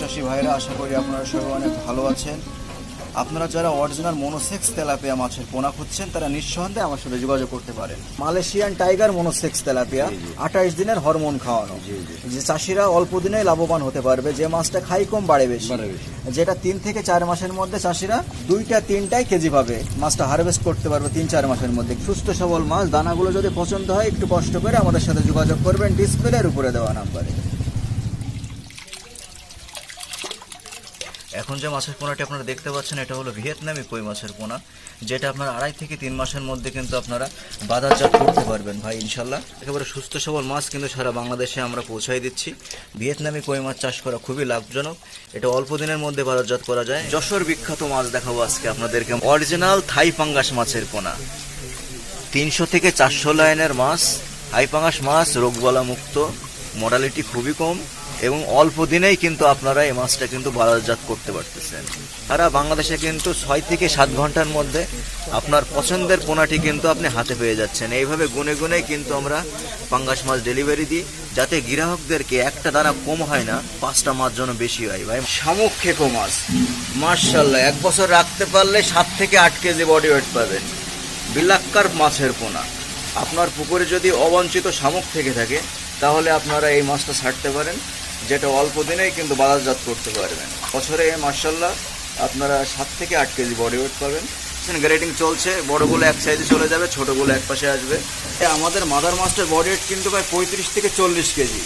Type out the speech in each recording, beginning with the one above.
চাষি ভাইরা আশা করি আপনারা সবাই অনেক ভালো আছেন। আপনারা যারা অরিজিনাল মনোসেক্স তেলাপিয়া মাছের পোনা খুঁজছেন তারা নিঃসন্দেহে আমার সাথে যোগাযোগ করতে পারেন। মালয়েশিয়ান টাইগার মনোসেক্স তেলাপিয়া আঠাইশ দিনের হরমোন খাওয়ানো। যে চাষিরা অল্প দিনেই লাভবান হতে পারবে যে মাছটা খাই কম বাড়ে বেশি। বাড়ে বেশি। যেটা তিন থেকে চার মাসের মধ্যে চাষিরা দুইটা তিনটাই কেজি পাবে। মাছটা হারভেস্ট করতে পারবে তিন চার মাসের মধ্যে। সুস্থ সবল মাছ। দানাগুলো যদি পছন্দ হয় একটু কষ্ট করে আমাদের সাথে যোগাযোগ করবেন। ডিসপ্লের উপরে দেওয়া নাম্বারে এখন যে মাছের পোনাটি আপনারা দেখতে পাচ্ছেন, এটা হলো ভিয়েতনামি কই মাছের পোনা, যেটা আপনারা আড়াই থেকে তিন মাসের মধ্যে কিন্তু আপনারা বাজারজাত করতে পারবেন। ভাই ইনশাল্লাহ একেবারে সুস্থ সবল মাছ কিন্তু সারা বাংলাদেশে আমরা পৌঁছাই দিচ্ছি। ভিয়েতনামি কই মাছ চাষ করা খুবই লাভজনক। এটা অল্প দিনের মধ্যে বাজারজাত করা যায়। যশোর বিখ্যাত মাছ দেখাবো আজকে আপনাদেরকে। অরিজিনাল থাই পাঙ্গাস মাছের পোনা। তিনশো থেকে চারশো লাইনের মাছ হাইপাঙাস মাছ রোগবালা মুক্ত মডালিটি খুবই কম। এবং অল্প দিনেই কিন্তু আপনারা এই মাছটা কিন্তু বাজারজাত করতে পারতেছেন। সারা বাংলাদেশে কিন্তু ছয় থেকে সাত ঘণ্টার মধ্যে আপনার পছন্দের পোনাটি কিন্তু আপনি হাতে পেয়ে যাচ্ছেন। এইভাবে গুনে গুনে কিন্তু আমরা পাঙ্গাস মাছ ডেলিভারি দিই, যাতে গ্রাহকদেরকে একটা দানা কম হয় না, পাঁচটা মাছ যেন বেশি হয়। ভাই, শামুক খেকো মাছ। মার্শাল্লাহ এক বছর রাখতে পারলে সাত থেকে আট কেজি বডি ওয়েট পাবেন। বিলাক্কার মাছের পোনা। আপনার পুকুরে যদি অবাঞ্ছিত শামুক থেকে থাকে, তাহলে আপনারা এই মাছটা ছাড়তে পারেন। যেটা অল্প দিনেই কিন্তু বাজারজাত করতে পারবেন। বছরে মার্শাল্লাহ আপনারা সাত থেকে আট কেজি বডি ওয়েট পাবেন। গ্রেডিং চলছে বড়গুলো এক সাইডে চলে যাবে ছোটগুলো এক পাশে আসবে। আমাদের মাদার মাস্টার বডি ওয়েট কিন্তু প্রায় পঁয়ত্রিশ থেকে চল্লিশ কেজি।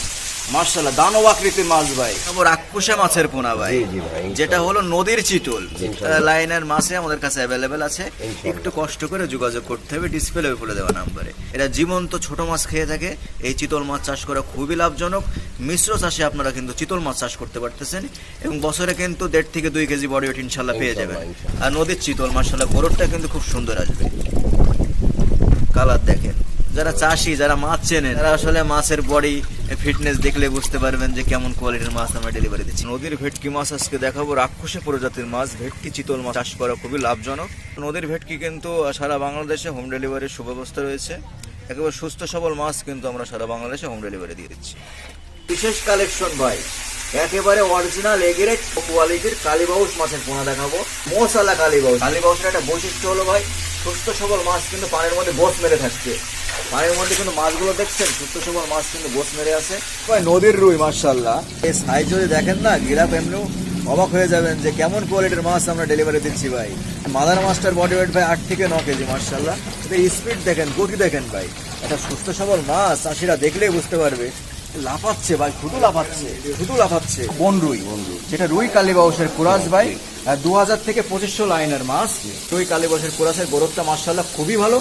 মার্শাল্লাহ দানব আকৃতির মাছ ভাই। রাক্ষসা মাছের পোনা ভাই। যেটা হলো নদীর চিতল। লাইনের মাছে আমাদের কাছে অ্যাভেলেবেল আছে। একটু কষ্ট করে যোগাযোগ করতে হবে ডিসপ্লে উপরে দেওয়া নাম্বারে এরা জীবন্ত ছোট মাছ খেয়ে থাকে। এই চিতল মাছ চাষ করা খুবই লাভজনক। মিশ্র চাষে আপনারা কিন্তু চিতল মাছ চাষ করতে পারতেছেন। এবং বছরে কিন্তু দেড় থেকে দুই কেজি বডি ওয়েট ইনশাল্লাহ পেয়ে যাবেন। আর নদীর চিতল মাসাল্লাহ গরুরটা কিন্তু খুব সুন্দর আসবে। কালার দেখেন। যারা চাষি, যারা মাছ চেনেন, তারা আসলে মাছের বডি ফিটনেস দেখলে বুঝতে পারবেন যে কেমন কোয়ালিটির মাছ আমরা ডেলিভারি দিচ্ছি। নদীর ভেটকি মাছ আজকে দেখাবো, রাক্ষসে প্রজাতির মাছ, ভেটকি চিতল মাছ। চাষ করা খুবই লাভজনক। নদীর ভেটকি কিন্তু সারা বাংলাদেশে হোম ডেলিভারির সুব্যবস্থা রয়েছে। একেবারে সুস্থ সবল মাছ কিন্তু আমরা সারা বাংলাদেশে হোম ডেলিভারি দিয়ে দিচ্ছি। বিশেষ কালেকশন ভাই। একেবারে অরিজিনাল এগেরেট কোয়ালিটির কালীবাউস মাছের পোনা দেখাবো। মশালা কালীবাউস কালীবাউসের একটা বৈশিষ্ট্য হলো, ভাই, সুস্থ সবল মাছ কিন্তু পানির মধ্যে বস মেরে থাকছে। পানির মধ্যে কিন্তু মাছগুলো দেখছেন সুস্থ সবল মাছ কিন্তু বস মেরে আছে। নদীর রুই মার্শাল্লাহ এই সাইজ যদি দেখেন না, গিরাপ এমনিও অবাক হয়ে যাবেন যে কেমন কোয়ালিটির মাছ আমরা ডেলিভারি দিচ্ছি ভাই। মাদার মাছটার বডি ওয়েট ভাই আট থেকে ন কেজি মার্শাল্লাহ এটা স্পিড দেখেন, গতি দেখেন ভাই। একটা সুস্থ সবল মাছ, চাষিরা দেখলেই বুঝতে পারবে। লাফাচ্ছে ভাই, শুধু লাফাচ্ছে শুধু লাফাচ্ছে। বন রুই। যেটা রুই কালীবাউসের কুরাস ভাই দু হাজার থেকে পঁচিশশো লাইনের মাছ। রুই কালীবাউসের কুরাসের গরবটা মার্শাল্লাহ খুবই ভালো।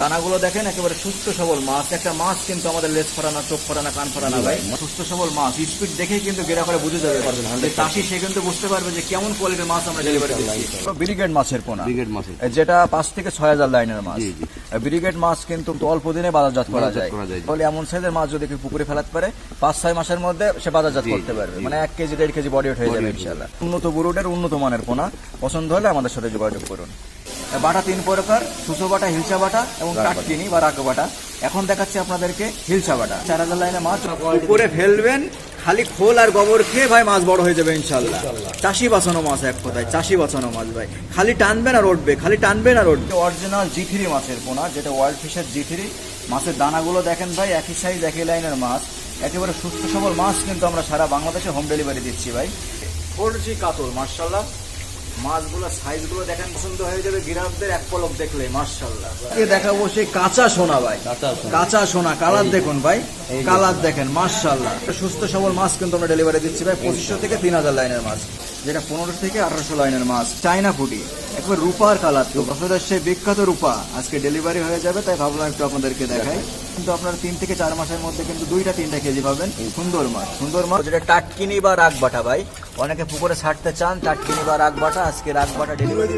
দানাগুলো দেখেন একেবারে সুস্থ সবল মাছ। একটা মাছ কিন্তু আমাদের লেজ ফরানা চোখ ফরানা কান ফরানা ভাই। সুস্থ সবল মাছ। স্পিড দেখেই কিন্তু গেরা করে বুঝে যাবে। চাষি সে কিন্তু বুঝতে পারবে যে কেমন কোয়ালিটির মাছ আমরা ডেলিভারি দিচ্ছি। ব্রিগেড মাছের পোনা। ব্রিগেড মাছের যেটা পাঁচ থেকে ছয় হাজার লাইনের মাছ। ব্রিগেড মাছ কিন্তু অল্প দিনে বাজারজাত করা যায়। তাহলে এমন সাইজের মাছ যদি কেউ পুকুরে ফেলাতে পারে পাঁচ ছয় মাসের মধ্যে সে বাজারজাত করতে পারবে। মানে এক কেজি দেড় কেজি বডি ওয়েট হয়ে যাবে ইনশাল্লাহ। উন্নত বুরুডের উন্নত মানের পোনা। পছন্দ হলে আমাদের সাথে যোগাযোগ করুন। বাটা তিন প্রকার সুসো বাটা হিলচা বাটা এবং। কাটকিনি বা রাগ বাটা। এখন দেখাচ্ছি আপনাদেরকে হিলচা বাটা। চার হাজার লাইনে মাছ করে ফেলবেন খালি খোল আর গোবর খেয়ে ভাই মাছ বড় হয়ে যাবে ইনশাল্লাহ। চাষি বাঁচানো মাছ এক কথায় চাষি বাঁচানো মাছ ভাই। খালি টানবেন আর উঠবে খালি টানবেন আর উঠবে। অরিজিনাল জি থ্রি মাছের পোনা যেটা ওয়ার্ল্ড ফিশের জি থ্রি মাছের দানাগুলো দেখেন ভাই একই সাইজ একই লাইনের মাছ। একেবারে সুস্থ সবল মাছ কিন্তু আমরা সারা বাংলাদেশে হোম ডেলিভারি দিচ্ছি ভাই। ফোর জি কাতল মার্শাল্লাহ মাছগুলো সাইজগুলো দেখেন পছন্দ হয়ে যাবে গ্রাহকদের এক পলক দেখলে মার্শাল্লাহ দেখাবো সেই কাঁচা সোনা ভাই। কাঁচা সোনা। কাঁচা সোনা কালার দেখুন ভাই। কালার দেখেন মার্শাল্লাহ সুস্থ সবল মাছ কিন্তু আমরা ডেলিভারি দিচ্ছি ভাই পঁচিশশো থেকে তিন হাজার লাইনের মাছ যেটা পনেরো থেকে আঠারোশো লাইনের মাছ চাইনা ফুটি। একবার রূপার কালার তো আপনাদের সেই বিখ্যাত রূপা। আজকে ডেলিভারি হয়ে যাবে তাই ভাবলাম একটু আপনাদেরকে দেখাই। কিন্তু আপনারা তিন থেকে চার মাসের মধ্যে কিন্তু দুইটা তিনটা কেজি পাবেন। সুন্দর মাছ সুন্দর মাছ। যেটা টাটকিনি বা রাগ বাটা ভাই? অনেকে পুকুরে ছাড়তে চান টাটকিনি বা রাগ বাটা আজকে রাগ বাটা ডেলিভারি